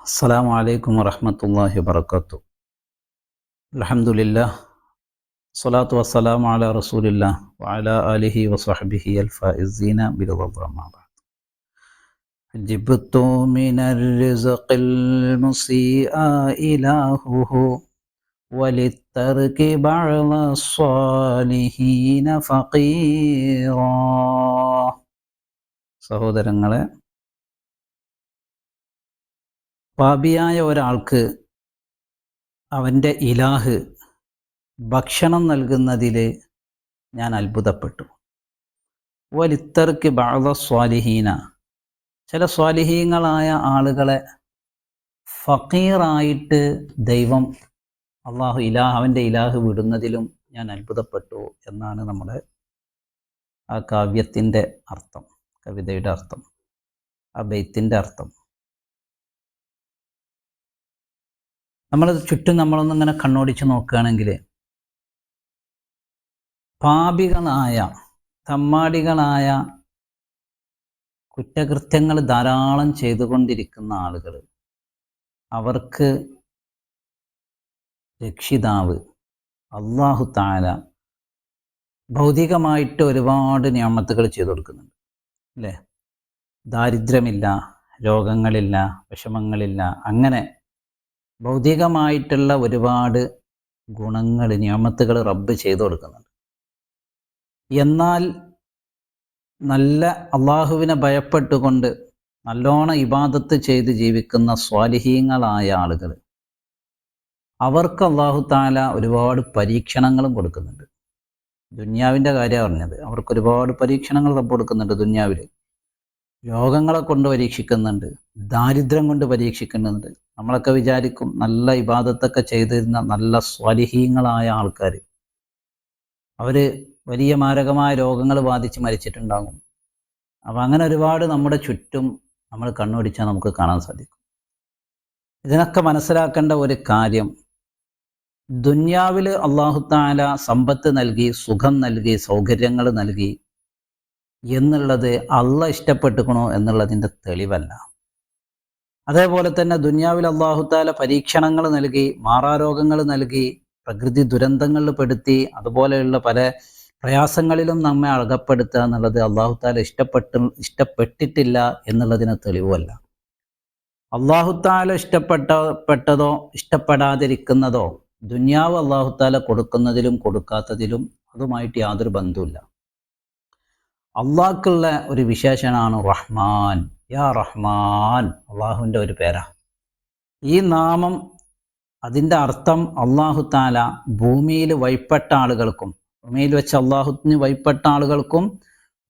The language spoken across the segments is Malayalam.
السلام عليكم ورحمة الله وبركاته الحمد لله الصلاة والسلام على رسول الله وعلى آله وصحبه الفائزين برضا ما بعد جبت من الرزق المسيء إلهه وللترك بعض الصالحين فقيرا സഹോദരങ്ങളെ പാപിയായ ഒരാൾക്ക് അവന്റെ ഇലാഹ് ഭക്ഷണം നൽകുന്നതിൽ ഞാൻ അത്ഭുതപ്പെട്ടു. വലിത്തർക്ക് ബാധ സ്വാലിഹീന. ചില സ്വാലിഹീങ്ങളായ ആളുകളെ ഫക്കീറായിട്ട് ദൈവം അള്ളാഹു ഇലാഹ് അവന്റെ ഇലാഹ് വിടുന്നതിലും ഞാൻ അത്ഭുതപ്പെട്ടു എന്നാണ് നമ്മുടെ ആ കാവ്യത്തിന്റെ അർത്ഥം കവിതയുടെ അർത്ഥം ആ ബെയ്ത്തിന്റെ അർത്ഥം. നമ്മൾ ചുറ്റും നമ്മളൊന്നിങ്ങനെ കണ്ണോടിച്ച് നോക്കുകയാണെങ്കിൽ പാപികളായ തമ്മാടികളായ കുറ്റകൃത്യങ്ങൾ ധാരാളം ചെയ്തുകൊണ്ടിരിക്കുന്ന ആളുകൾ അവർക്ക് രക്ഷിതാവ് അള്ളാഹു താല ഭൗതികമായിട്ട് ഒരുപാട് നിയമത്തുകൾ ചെയ്തു കൊടുക്കുന്നുണ്ട്. അല്ലേ? ദാരിദ്ര്യമില്ല രോഗങ്ങളില്ല വിഷമങ്ങളില്ല അങ്ങനെ ഭൗതികമായിട്ടുള്ള ഒരുപാട് ഗുണങ്ങൾ നിയമത്തുകൾ റബ്ബ് ചെയ്തു കൊടുക്കുന്നുണ്ട്. എന്നാൽ നല്ല അള്ളാഹുവിനെ ഭയപ്പെട്ടുകൊണ്ട് നല്ലോണം ഇബാദത്ത് ചെയ്ത് ജീവിക്കുന്ന സ്വാലിഹീങ്ങളായ ആളുകൾ അവർക്ക് അള്ളാഹു താല ഒരുപാട് പരീക്ഷണങ്ങളും കൊടുക്കുന്നുണ്ട്. ദുന്യാവിന്റെ കാര്യമാണ് പറഞ്ഞത്. അവർക്ക് ഒരുപാട് പരീക്ഷണങ്ങൾ റബ്ബ് കൊടുക്കുന്നുണ്ട് ദുന്യാവിൽ. രോഗങ്ങളെ കൊണ്ട് പരീക്ഷിക്കുന്നുണ്ട് ദാരിദ്ര്യം കൊണ്ട് പരീക്ഷിക്കുന്നുണ്ട്. നമ്മളൊക്കെ വിചാരിക്കും നല്ല ഇബാദത്തൊക്കെ ചെയ്തിരുന്ന നല്ല സ്വലിഹീങ്ങളായ ആൾക്കാർ അവർ വലിയ മാരകമായ രോഗങ്ങൾ ബാധിച്ച് മരിച്ചിട്ടുണ്ടാകും. അപ്പം അങ്ങനെ ഒരുപാട് നമ്മുടെ ചുറ്റും നമ്മൾ കണ്ണോടിച്ചാൽ നമുക്ക് കാണാൻ സാധിക്കും. ഇതിനൊക്കെ മനസ്സിലാക്കേണ്ട ഒരു കാര്യം ദുന്യാവിൽ അള്ളാഹുത്താല സമ്പത്ത് നൽകി സുഖം നൽകി സൗകര്യങ്ങൾ നൽകി എന്നുള്ളത് അള്ള ഇഷ്ടപ്പെട്ടുക്കണോ എന്നുള്ളതിന്റെ തെളിവല്ല. അതേപോലെ തന്നെ ദുന്യാവിൽ അള്ളാഹുത്താല പരീക്ഷണങ്ങൾ നൽകി മാറാരോഗങ്ങൾ നൽകി പ്രകൃതി ദുരന്തങ്ങളിൽ പെടുത്തി അതുപോലെയുള്ള പല പ്രയാസങ്ങളിലും നമ്മെ അകപ്പെടുത്തുക എന്നുള്ളത് അള്ളാഹുത്താല ഇഷ്ടപ്പെട്ട ഇഷ്ടപ്പെട്ടിട്ടില്ല എന്നുള്ളതിന് തെളിവല്ല. അള്ളാഹുത്താല ഇഷ്ടപ്പെട്ട പെട്ടതോ ഇഷ്ടപ്പെടാതിരിക്കുന്നതോ ദുന്യാവ് അള്ളാഹുത്താല കൊടുക്കുന്നതിലും കൊടുക്കാത്തതിലും അതുമായിട്ട് യാതൊരു ബന്ധവുമില്ല. അള്ളാഹ്ക്കുള്ള ഒരു വിശേഷനാണ് റഹ്മാൻ. യാ റഹ്മാൻ. അള്ളാഹുവിന്റെ ഒരു പേരാ. ഈ നാമം അതിന്റെ അർത്ഥം അള്ളാഹു താല ഭൂമിയിൽ വൈപ്പെട്ട ആളുകൾക്കും ഭൂമിയിൽ വെച്ച് അള്ളാഹുത്തിന് വൈപ്പെട്ട ആളുകൾക്കും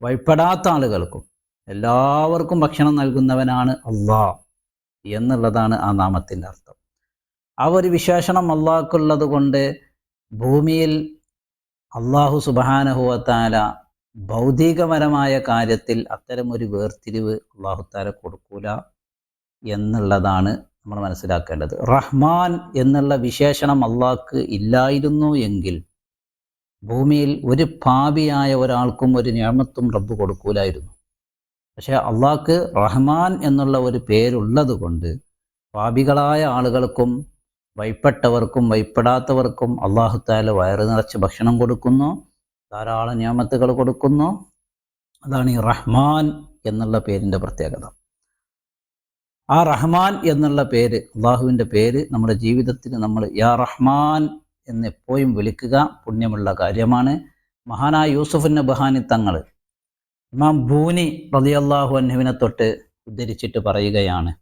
വൈപ്പെടാത്ത ആളുകൾക്കും എല്ലാവർക്കും ഭക്ഷണം നൽകുന്നവനാണ് അള്ളാഹ് എന്നുള്ളതാണ് ആ നാമത്തിന്റെ അർത്ഥം. ആ ഒരു വിശേഷണം അള്ളാഹ്ക്കുള്ളത് കൊണ്ട് ഭൂമിയിൽ അള്ളാഹു സുബാനഹുവത്താല ഭൗതികപരമായ കാര്യത്തിൽ അത്തരം ഒരു വേർതിരിവ് അള്ളാഹുത്താല കൊടുക്കൂല എന്നുള്ളതാണ് നമ്മൾ മനസ്സിലാക്കേണ്ടത്. റഹ്മാൻ എന്നുള്ള വിശേഷണം അള്ളാഹ്ക്ക് ഇല്ലായിരുന്നു എങ്കിൽ ഭൂമിയിൽ ഒരു പാപിയായ ഒരാൾക്കും ഒരു ഞാമത്തും റബ്ബ് കൊടുക്കൂലായിരുന്നു. പക്ഷേ അള്ളാഹ്ക്ക് റഹ്മാൻ എന്നുള്ള ഒരു പേരുള്ളത് കൊണ്ട് പാപികളായ ആളുകൾക്കും വൈപ്പെട്ടവർക്കും വൈപ്പെടാത്തവർക്കും അള്ളാഹുത്താല വയറ് നിറച്ച് ഭക്ഷണം കൊടുക്കുന്നു. ധാരാളം നിയമത്തുകൾ കൊടുക്കുന്നു. അതാണ് ഈ റഹ്മാൻ എന്നുള്ള പേരിന്റെ പ്രത്യേകത. ആ റഹ്മാൻ എന്നുള്ള പേര് അള്ളാഹുവിന്റെ പേര് നമ്മുടെ ജീവിതത്തിൽ നമ്മൾ യാ റഹ്മാൻ എന്ന് എപ്പോഴും വിളിക്കുക പുണ്യമുള്ള കാര്യമാണ്. മഹാനായ യൂസുഫ് നബഹാനി തങ്ങൾ ഇമാം ഭൂനി റളിയല്ലാഹു അന്നുവിനെ തൊട്ട് ഉദ്ധരിച്ചിട്ട് പറയുകയാണ്.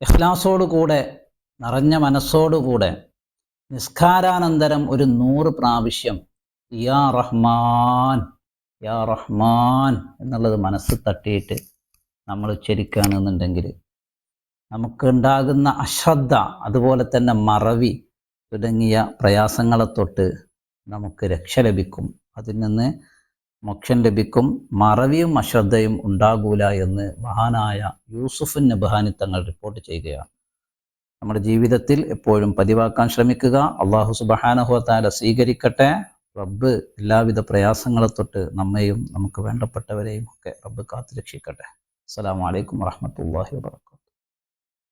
ഇഖ്ലാസോടുകൂടെ നിറഞ്ഞ മനസ്സോടുകൂടെ നിസ്കാരാനന്തരം ഒരു നൂറ് പ്രാവശ്യം യാ റഹ്മാൻ യാ റഹ്മാൻ എന്നുള്ളത് മനസ്സ് തട്ടിയിട്ട് നമ്മൾ ഉച്ചരിക്കുകയാണെന്നുണ്ടെങ്കിൽ നമുക്കുണ്ടാകുന്ന അശ്രദ്ധ അതുപോലെ തന്നെ മറവി തുടങ്ങിയ പ്രയാസങ്ങളെ തൊട്ട് നമുക്ക് രക്ഷ ലഭിക്കും. അതിൽ നിന്ന് മോക്ഷം ലഭിക്കും. മറവിയും അശ്രദ്ധയും ഉണ്ടാകൂല എന്ന് മഹാനായ യൂസുഫിൻ നബഹാനി തങ്ങൾ റിപ്പോർട്ട് ചെയ്യുകയാണ്. നമ്മുടെ ജീവിതത്തിൽ എപ്പോഴും പതിവാക്കാൻ ശ്രമിക്കുക. അള്ളാഹു സുബഹാനഹുത്താല സ്വീകരിക്കട്ടെ. റബ്ബ് എല്ലാവിധ പ്രയാസങ്ങളെ തൊട്ട് നമ്മയും നമുക്ക് വേണ്ടപ്പെട്ടവരെയും ഒക്കെ റബ്ബ് കാത്തു രക്ഷിക്കട്ടെ അസ്സാം വലൈക്കും വാഹമത്തല്ലാഹി വാബർക്കാത്തു